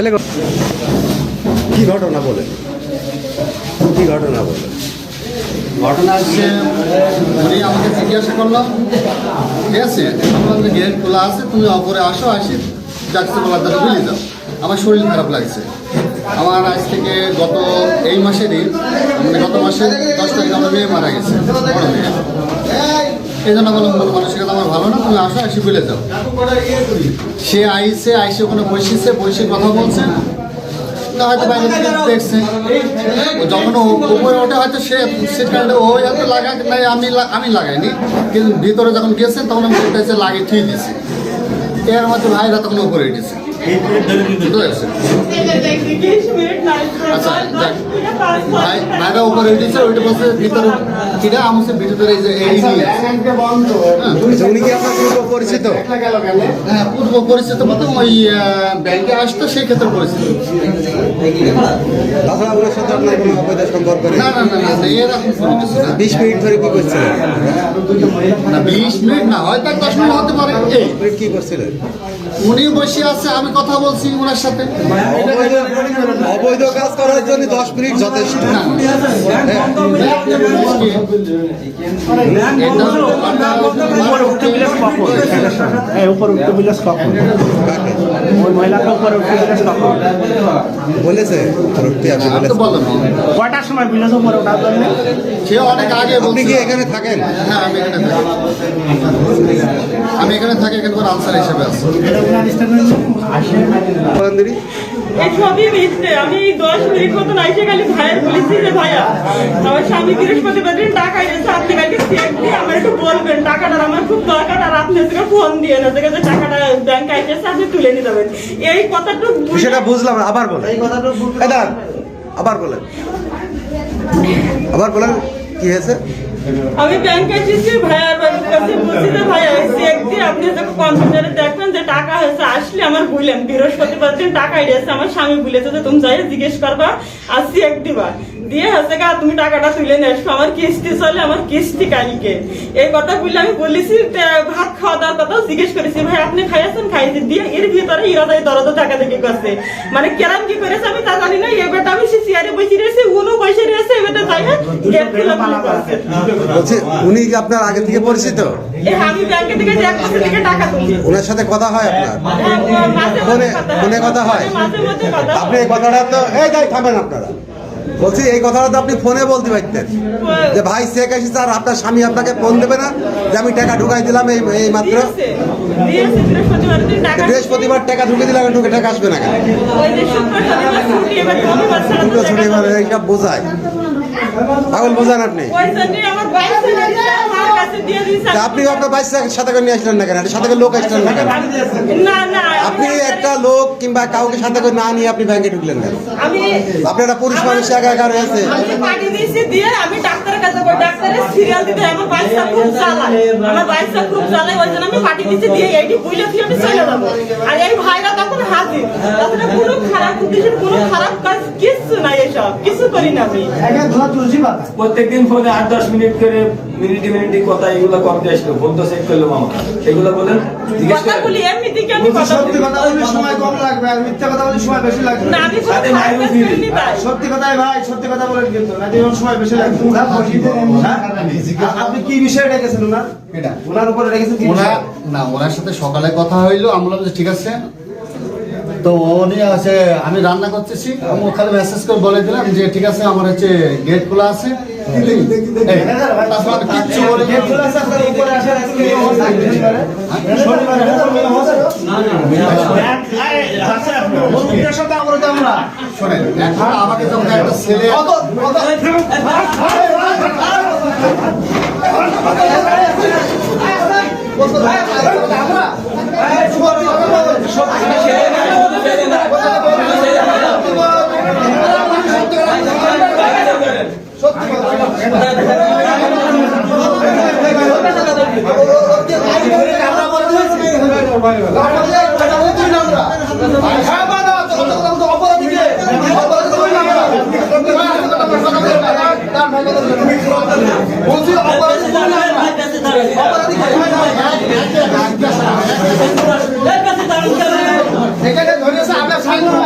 ছেলে কি ঘটনা বলে? কি ঘটনা বলে? ঘটনা হচ্ছে উনি আমাকে জিজ্ঞাসা করলাম ঠিক আছে আমার গেট খোলা আছে তুমি অপরে আসো আসি যাচ্ছে বলার দ্বারা বুঝে যাও আমার শরীর খারাপ লাগছে। আমার আজ থেকে গত এই মাসেরই মানে গত মাসের দশ তারিখ আমার মেয়ে মারা গেছে বড় মেয়ে। এই জন্য বললাম মন মানসিকতা আমার ভালো না, তুমি আসো আসি বলে যাও সে আইসে আইসে ওখানে বসেছে, বসে কথা বলছে। না, হয়তো বাইরে দেখছে। যখন উপরে ওঠে, হয়তো সে সিট কার্ডে ও হয়তো লাগাই নাই, আমি আমি লাগাইনি। কিন্তু ভিতরে যখন গেছে, তখন আমি সেটা লাগিয়ে ঠিক দিয়েছি এর মধ্যে ভাইরা তখন উপরে উঠেছে। আচ্ছা ভাইরা উপরে উঠেছে, ওইটা বসে ভিতরে ভিতরে এই যে এই নিয়ে আছে। হ্যাঁ। আচ্ছা, উনি কি আপনার পূর্ব পরিচিত? হ্যাঁ পূর্ব পরিচিত মতো ওই ব্যাংকে আসতো সেই ক্ষেত্রে পরিচিত। তাছাড়া ওনার সাথে আপনার কোনো অবৈধ সম্পর্ক নেই? না না না না না, এরকম কোনো কিছু না। বিশ মিনিট ধরে কি করছিলেন? না বিশ মিনিট না হয়তো দশ মিনিট হতে পারে। এই কি করছিলেন? উনি বসে আছে আমি কথা বলছি ওনার সাথে। অবৈধ কাজ করার জন্য দশ মিনিট যথেষ্ট। বিলেস কখন হ্যাঁ উপরে উঠতে বিলেস কখন ওই মহিলাকে উপরে উঠতে বিলেস কখন বলেছে রুক্তি আপনি আমি তো বলেছেন। বললাম। না। কয়টার সময় বিলেস উপরে ওঠার জন্য? সে অনেক আগে আপনি কি এখানে থাকেন? হ্যাঁ আমি এখানে থাকি। আমি এখানে থাকি এখানে আনসার হিসেবে আছি। বলেন দিদি। এই সবই মিথ্যে আমি দশ মিনিট মতন আইসে খালি ভাইয়ের বলেছি যে ভাইয়া আমার স্বামী বৃহস্পতিবার দিন টাকা এনেছে আপনি কালকে চেক দিয়ে আমার একটু বলবেন টাকাটা আমার খুব দরকার আর আপনি থেকে ফোন দিয়ে না থেকে টাকাটা ব্যাংকে আপনি তুলে নিয়ে যাবেন এই কথাটা সেটা বুঝলাম আবার বলেন। এই দাঁড়ান, আবার বলেন। আবার বলেন কি হয়েছে? আমি ব্যাংকে এসেছি ভাইয়ার বাড়ির কাছে বলছি যে ভাইয়া চেক দিয়ে আপনি যখন কম্পিউটারে দেখবেন যে টাকা হয়েছে আসলে আমার বললেন বৃহস্পতিবার দিন টাকা এসেছে আমার স্বামী বলেছে যে তুমি যাই জিজ্ঞেস করবা আর চেক দিবা। দিয়ে হচ্ছে গা তুমি টাকাটা তুলে নিয়ে আসব আমার কিস্তি চলে আমার কিস্তি কালকে। এই কথা বললে আমি বলেছি ভাত খাওয়া দাওয়ার কথা জিজ্ঞেস করেছি ভাই আপনি খাইয়েছেন? খাইয়েছি। দিয়ে এর ভিতরে ইরাদাই দরদ টাকা দেখে করছে মানে কেরাম কি করেছে আমি তা জানি না এবারটা আমি সে চেয়ারে বসে রয়েছি উনও বসে রয়েছে গেট খুলে করছে। বলছি উনি কি আপনার আগে থেকে পরিচিত? আমি ব্যাংকে থেকে এক থেকে টাকা তুলি। ওনার সাথে কথা হয় আপনার? ফোনে ফোনে কথা হয়। আপনি এই কথাটা তো এই যাই থামেন আপনারা। বলছি এই কথাটা তো আপনি ফোনে বলতে পারতেন। যে ভাই শেখ আসি স্যার আপনার স্বামী আপনাকে ফোন দেবে না? যে আমি টাকা ঢুকাই দিলাম এই এই মাত্র। বৃহস্পতিবার টাকা ঢুকে দিলাম ঢুকে টাকা আসবে না কেন? ছুটি দুটো এইসব বোঝায়। পাগল বোঝান আপনি। আপনি আপনার বাইশ সাথে করে নিয়ে আসলেন না কেন? সাথে করে লোক আসলেন না কেন? আপনি একটা লোক কিংবা কাউকে সাথে করে না নিয়ে আপনি ব্যাংকে ঢুকলেন কেন? আপনি একটা পুরুষ মানুষ একা একা রয়েছে আর এই ভাইরা তখন হাজির। তখন কোনো খারাপ উদ্দেশ্যের কোনো খারাপ কাজ কিচ্ছু নাই এসব। কিছু করি না আমি। প্রত্যেকদিন ফোনে আট দশ মিনিট করে মিনিটে মিনিটে কথা এগুলো করতে আসলো। ফোন তো চেক করল মামা এগুলো বলেন কথা বলি এমনি থেকে আমি কথা সত্যি কথা বললে সময় কম লাগবে আর মিথ্যা কথা বললে সময় বেশি লাগবে। না আমি সাথে সত্যি কথাই ভাই সত্যি কথা বলেন কিন্তু না যেমন সময় বেশি লাগবে। হ্যাঁ? আপনি কি বিষয়ে রেখেছেন ওনার এটা ওনার উপরে ওনার না ওনার সাথে সকালে কথা হইল আমি বললাম যে ঠিক আছে তো উনি আছে আমি রান্না করতেছি আমি ওখানে মেসেজ করে বলে দিলাম যে ঠিক আছে আমার হচ্ছে গেট খোলা আছে এই, তারপর আমি কিচ্ছু বলি গেট খোলা আছে, আপনার উপরে আসার আজকে শনিবারে? শনিবারে, হ্যাঁ, শনিবারে হবে? মুরব্বিদের সাথে আমরা তো আমরা। শোনেন এখন আমাকে যখন একটা ছেলে কত- কত- হ্যাঁ, বাবা, তো কত কথা বলতো, অপরাধীকে, অপরাধীকে ধরে না, বলছি অপরাধী ধরে না, অপরাধীকে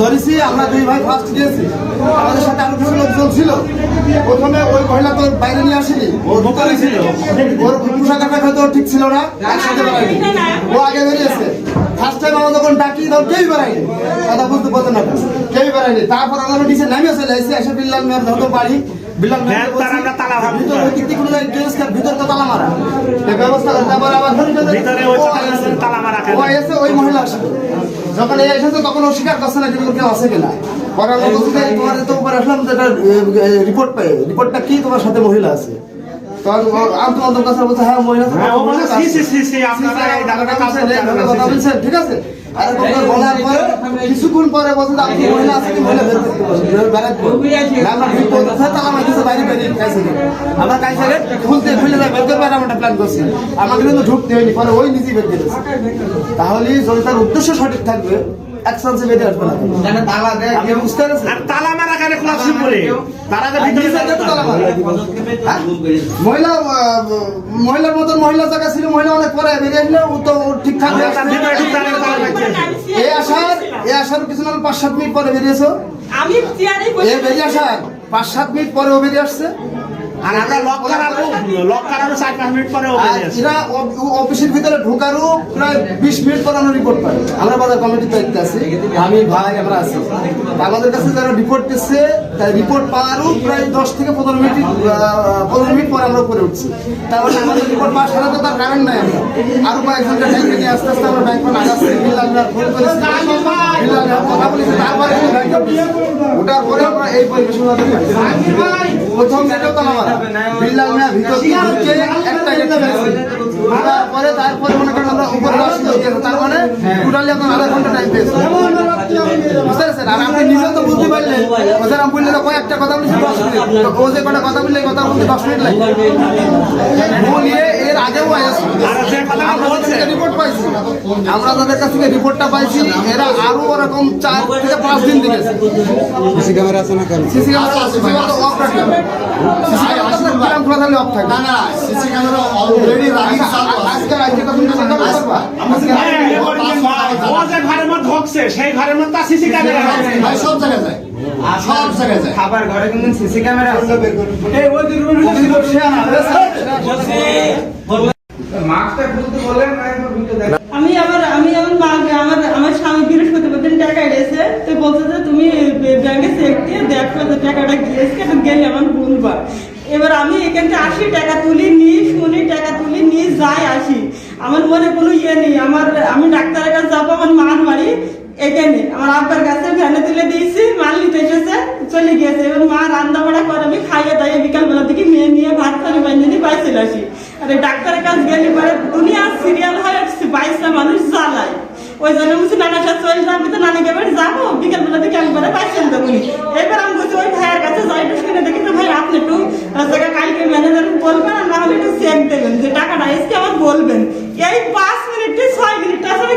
ধরেছি, আমরা দুই ভাই ফার্স্ট গিয়েছি। আমাদের সাথে আরও কিছু লোকজন ছিল। প্রথমে ওই মহিলা তো বাইরে নিয়ে আসেনি। ওর ভিতরে ছিল। ওর পোশাক আশাক হয়তো ঠিক ছিল না। একসাথে বেড়ায়নি। ও আগে বেরিয়েছে। ফার্স্ট টাইম আমরা যখন ডাকি, তখন কেউই বেড়ায়নি। কথা বুঝতে পারতেন না কেউই বেড়ায়নি। তারপর আমরা নিচে নামিয়েছে এসে বিল্লাল মেয়ের ধরতো বাড়ি হ্যাঁ, তার আমরা তালা ভাঙবো। ভিতর ওই দিক দিয়ে কোনো জায়গায় গেছে, ভিতর তো তালা মারা। এই ব্যবস্থা করে তারপর আবার ভিতরে ওই তালা মারা ও এসে ওই মহিলা আসবে। যখন এই এসেছে তখন ও স্বীকার করছে না কিন্তু কেউ আছে কিনা। পরে আমরা বলছি যে তোমার তো উপরে আসলাম রিপোর্ট পাই। রিপোর্টটা কি তোমার সাথে মহিলা আছে? ঠিক আছে। কিছুক্ষণ পরে বলছে আপনি মহিলা আছে কি মহিলা বের করতে আমরা তালা খুলতে খুলে যায় বের প্ল্যান করছি। আমাকে কিন্তু ঢুকতে হয়নি পরে ওই নিজেই বের করেছে তাহলে যদি তার উদ্দেশ্য সঠিক থাকবে অ্যাকশনসে বেরিয়ে আসবে না। আপনি বুঝতে পেরেছেন আর তালা করে তারা ভিতরে নিচে থেকে তালা মারা। হ্যাঁ? মহিলা আহ, মহিলার মতন মহিলা জায়গা ছিল মহিলা অনেক পরে বেরিয়ে আসলে ও তো ঠিকঠাক আসার এ আসার কিছু পাঁচ সাত মিনিট পরে বেরিয়েছো আমি বেরিয়ে আসার পাঁচ সাত মিনিট পরে বেরিয়ে আসছে। আর আমরা লক করাবো লক করাবো চার পাঁচ মিনিট পরে এরা অফিসের ভিতরে ঢোকারও প্রায় বিশ মিনিট পর আমরা রিপোর্ট পাই আমরা বাজার কমিটির দায়িত্বে আছি। আমি ভাই আমরা আছি। আমাদের কাছে যারা রিপোর্ট দিচ্ছে তাই রিপোর্ট পাওয়ারও প্রায় দশ থেকে পনেরো মিনিট পনেরো মিনিট পরে আমরা উপরে উঠছি। তারপরে আমাদের রিপোর্ট পাওয়ার সাথে তো তার কারেন্ট নাই আমরা আরও কয়েকজনকে ব্যাংকে নিয়ে আস্তে আস্তে আমরা ব্যাংক আগাচ্ছি ফোন করেছি। কথা বলেছি। তারপরে। ওঠার পরে আমরা এই পরিবেশন প্রথম গেটেও তালা মারা বিল্লাল মিয়া ভিতর দিয়ে ঢুকে একটা গেট পেয়েছি তারপরে তারপরে মনে করেন আমরা উপরে তার মানে টোটালি আপনার আধা ঘণ্টা টাইম পেয়েছি বুঝতে পেরেছেন? আর আপনি নিজেও তো বুঝতে পারলেন। ওদের আমি বললে তো কয়েকটা কথা বলছি দশ মিনিট। ও যে কটা কথা বললে কথা বলতে দশ মিনিট লাগে। বলিয়ে এর আগেও রিপোর্ট পাইছি। আমরা তাদের কাছ থেকে রিপোর্টটা পাইছি। এরা আরও ওরকম চার থেকে পাঁচ দিন দিয়েছে সিসি ক্যামেরা আছে না সিসি ক্যামেরা সিসি ক্যামেরা তো অফ রাখবে ক্যামেরা খোলা থাকলে অফ থাকবে। না না সিসি ক্যামেরা অলরেডি রানিং চালু আছে আজকে আজকে কথা তুমি চিন্তা করবা। যে ঘরের মধ্যে ঢুকছে সেই ঘরের মধ্যে সিসি ক্যামেরা আছে। ভাই সব জায়গায় যায়। সব জায়গায় যায়। খাবার ঘরে কিন্তু সিসি ক্যামেরা আছে? এই ওই দিন আমি আমার আমি আমার মাকে আমার আমার স্বামী বৃহস্পতিবার দিন টাকা এসেছে তো বলছে যে তুমি ব্যাংকে চেক দিয়ে দেখো যে টাকাটা গিয়েছে তো গেলে আমার বলবা এবার আমি এখান থেকে আসি টাকা তুলি নিই শুনি টাকা তুলি নিই যাই আসি। আমার মনে কোনো ইয়ে নেই। আমার, আমি ডাক্তারের কাছে যাব, আমার মার বাড়ি এখানে আমার আব্বার কাছে ভ্যানে তুলে দিয়েছি, মাল নিতে এসেছে, চলে গিয়েছে। এবার মা রান্না বাড়া করে, আমি খাইয়ে দাইয়ে বিকালবেলা থেকে মেয়ে নিয়ে ভাত করে নিয়ে বাড়ি চলে আসি। আরে ডাক্তারের কাছে গেলে পরে দুনিয়া সিরিয়াল হয় আসছে বাইশটা মানুষ জ্বালায় ওই জন্য বুঝি নানা সাথে চলে যাবি তো নানাকে বাড়ি যাব। বিকেলবেলা থেকে আমি পরে পাইছেন তো বলি এবার আমি বুঝি ওই ভাইয়ের কাছে যাই, একটু শুনে দেখি তো ভাই আপনি একটু কালকে ম্যানেজার বলবেন, আর না হলে একটু চেক দেবেন যে টাকাটা এসে আমার বলবেন। এই পাঁচ মিনিট, ছয় মিনিট, আসলে